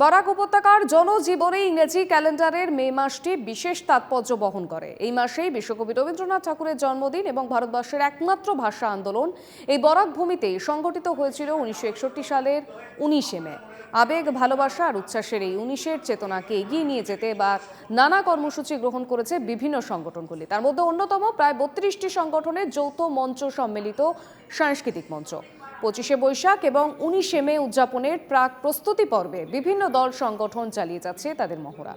বরাক উপত্যকার জনজীবনে ইংরেজি ক্যালেন্ডারের মে মাসটি বিশেষ তাৎপর্য বহন করে। এই মাসেই বিশ্বকবি রবীন্দ্রনাথ ঠাকুরের জন্মদিন এবং ভারতবর্ষের একমাত্র ভাষা আন্দোলন এই বরাক ভূমিতেই সংগঠিত হয়েছিল উনিশশো একষট্টি সালের উনিশে মে। আবেগ, ভালোবাসা আর উচ্ছ্বাসের এই উনিশের চেতনাকে এগিয়ে নিয়ে যেতে বা নানা কর্মসূচি গ্রহণ করেছে বিভিন্ন সংগঠনগুলি। তার মধ্যে অন্যতম প্রায় বত্রিশটি সংগঠনের যৌথ মঞ্চ সম্মিলিত সাংস্কৃতিক মঞ্চ। পঁচিশে বৈশাখ এবং উনিশে মে উদযাপনের প্রাক প্রস্তুতি পর্বে বিভিন্ন দল সংগঠন চালিয়ে যাচ্ছে তাদের মহড়া।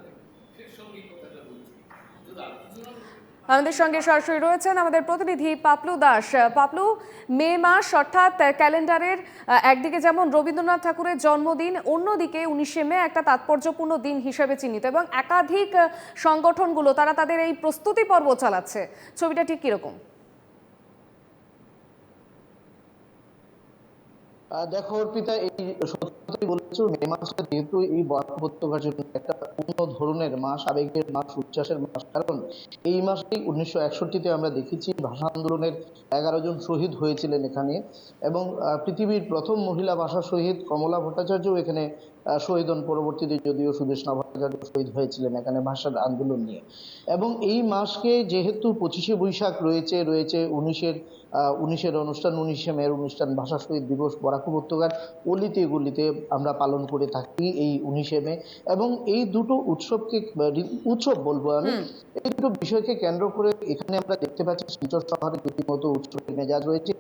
আমাদের সঙ্গে সরাসরি রয়েছেন আমাদের প্রতিনিধি পাপলু দাস। পাপলু, মে মাস অর্থাৎ ক্যালেন্ডারের, একদিকে যেমন রবীন্দ্রনাথ ঠাকুরের জন্মদিন, অন্যদিকে উনিশে মে একটা তাৎপর্যপূর্ণ দিন হিসেবে চিহ্নিত এবং একাধিক সংগঠনগুলো তারা তাদের এই প্রস্তুতি পর্ব চালাচ্ছে। ছবিটা ঠিক কীরকম? দেখো অর্পিতা এই সত্যি বলেছ মে মাসটা যেহেতু এই বরাক উপত্যকার জন্য একটা অন্য ধরনের মাস আবেগের মাস উচ্ছ্বাসের মাস কারণ এই মাসেই উনিশশো একষট্টিতে আমরা দেখেছি ভাষা আন্দোলনের এগারো জন শহীদ হয়েছিলেন এখানে এবং পৃথিবীর প্রথম মহিলা ভাষা শহীদ কমলা ভট্টাচার্যও এখানে শহীদ হন পরবর্তীতে যদিও সুদেশনা ভট্টাচার্য শহীদ হয়েছিলেন এখানে ভাষার আন্দোলন নিয়ে। এবং এই মাসকে যেহেতু পঁচিশে বৈশাখ রয়েছে রয়েছে উনিশের উনিশের অনুষ্ঠান, উনিশে মেয়ের অনুষ্ঠান, ভাষা শহীদ দিবস, বরাক উপত্যকার অলিতে গলিতে আমরা পালন করে থাকি এই উনিশে মে। এবং এই দুটো উৎসবকে উৎসব বলব আমি এই দুটো বিষয়কে কেন্দ্র করে এখানে আমরা দেখতে পাচ্ছি শিলচর শহরে রীতিমতো উৎসবের মেজাজ রয়েছে।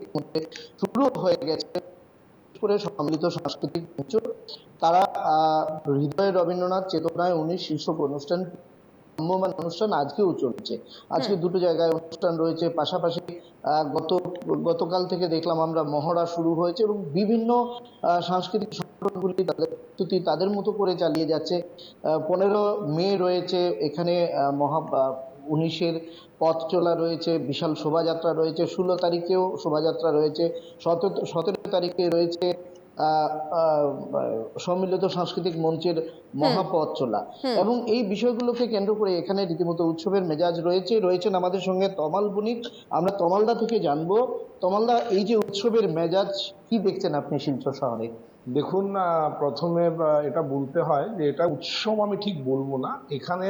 শুরু হয়ে গেছে করে সম্মিলিত সাংস্কৃতিক মঞ্চ তারা হৃদয়ে রবীন্দ্রনাথ চেতনায় উনিশ শীর্ষক অনুষ্ঠান ভ্রাম্যমাণ অনুষ্ঠান আজকেও চলছে। আজকে দুটো জায়গায় অনুষ্ঠান রয়েছে। পাশাপাশি আহ, গত গতকাল থেকে দেখলাম আমরা মহড়া শুরু হয়েছে এবং বিভিন্ন আহ, সাংস্কৃতিক সংগঠনগুলি তাদের প্রস্তুতি তাদের মতো করে চালিয়ে যাচ্ছে। পনেরো মে রয়েছে, এখানে মহা উনিশের পথ চলা রয়েছে, বিশাল শোভাযাত্রা রয়েছে, ষোলো তারিখেও শোভাযাত্রা রয়েছে, সতেরো সতেরো তারিখে রয়েছে সম্মিলিত সাংস্কৃতিক মঞ্চের মহাপথ চলা। এবং এই বিষয়গুলোকে কেন্দ্র করে এখানে রীতিমতো উৎসবের মেজাজ রয়েছে রয়েছেন আমাদের সঙ্গে তমাল বণিক আমরা তমালদা থেকে জানব তমালদা এই যে উৎসবের মেজাজ কি দেখছেন আপনি শিলচর শহরে? দেখুন আহ, প্রথমে এটা বলতে হয় যে এটা উৎসব আমি ঠিক বলব না। এখানে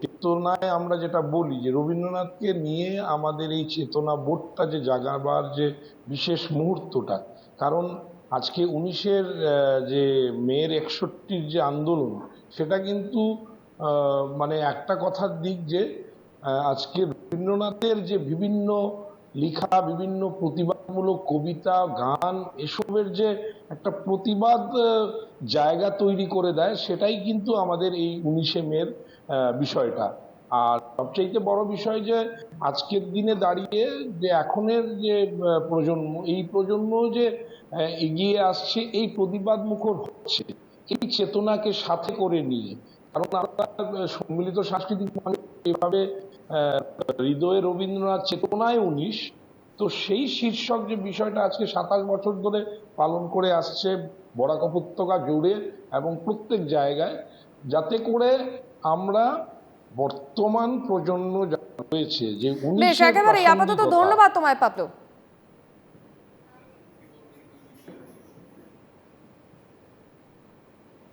চেতনায় আমরা যেটা বলি যে রবীন্দ্রনাথকে নিয়ে আমাদের এই চেতনা বোধটা যে জাগাবার যে বিশেষ মুহূর্তটা কারণ আজকে উনিশের যে মেয়ের একষট্টির যে আন্দোলন সেটা কিন্তু মানে একটা কথার দিক যে আজকে রবীন্দ্রনাথের যে বিভিন্ন লেখা বিভিন্ন প্রতিবাদমূলক কবিতা গান এসবের যে একটা প্রতিবাদ জায়গা তৈরি করে দেয় সেটাই কিন্তু আমাদের এই উনিশে আহ, বিষয়টা। আর সবচাইতে বড় বিষয় যে আজকের দিনে দাঁড়িয়ে যে এখনের যে প্রজন্ম, এই প্রজন্ম যে এগিয়ে আসছে, এই প্রতিবাদ মুখর হচ্ছে, এই চেতনাকে সাথে করে নিয়ে। কারণ আমরা সম্মিলিত সাংস্কৃতিক এভাবে হৃদয়ে রবীন্দ্রনাথ চেতনায় উনিশ, তো সেই শীর্ষক যে বিষয়টা আজকে সাতাশ বছর ধরে পালন করে আসছে বরাক উপত্যকা জুড়ে এবং প্রত্যেক জায়গায়, যাতে করে আমরা বর্তমান প্রজন্ম রয়েছে যে বেশ একেবারে আপাতত ধন্যবাদ তোমায় পাপলু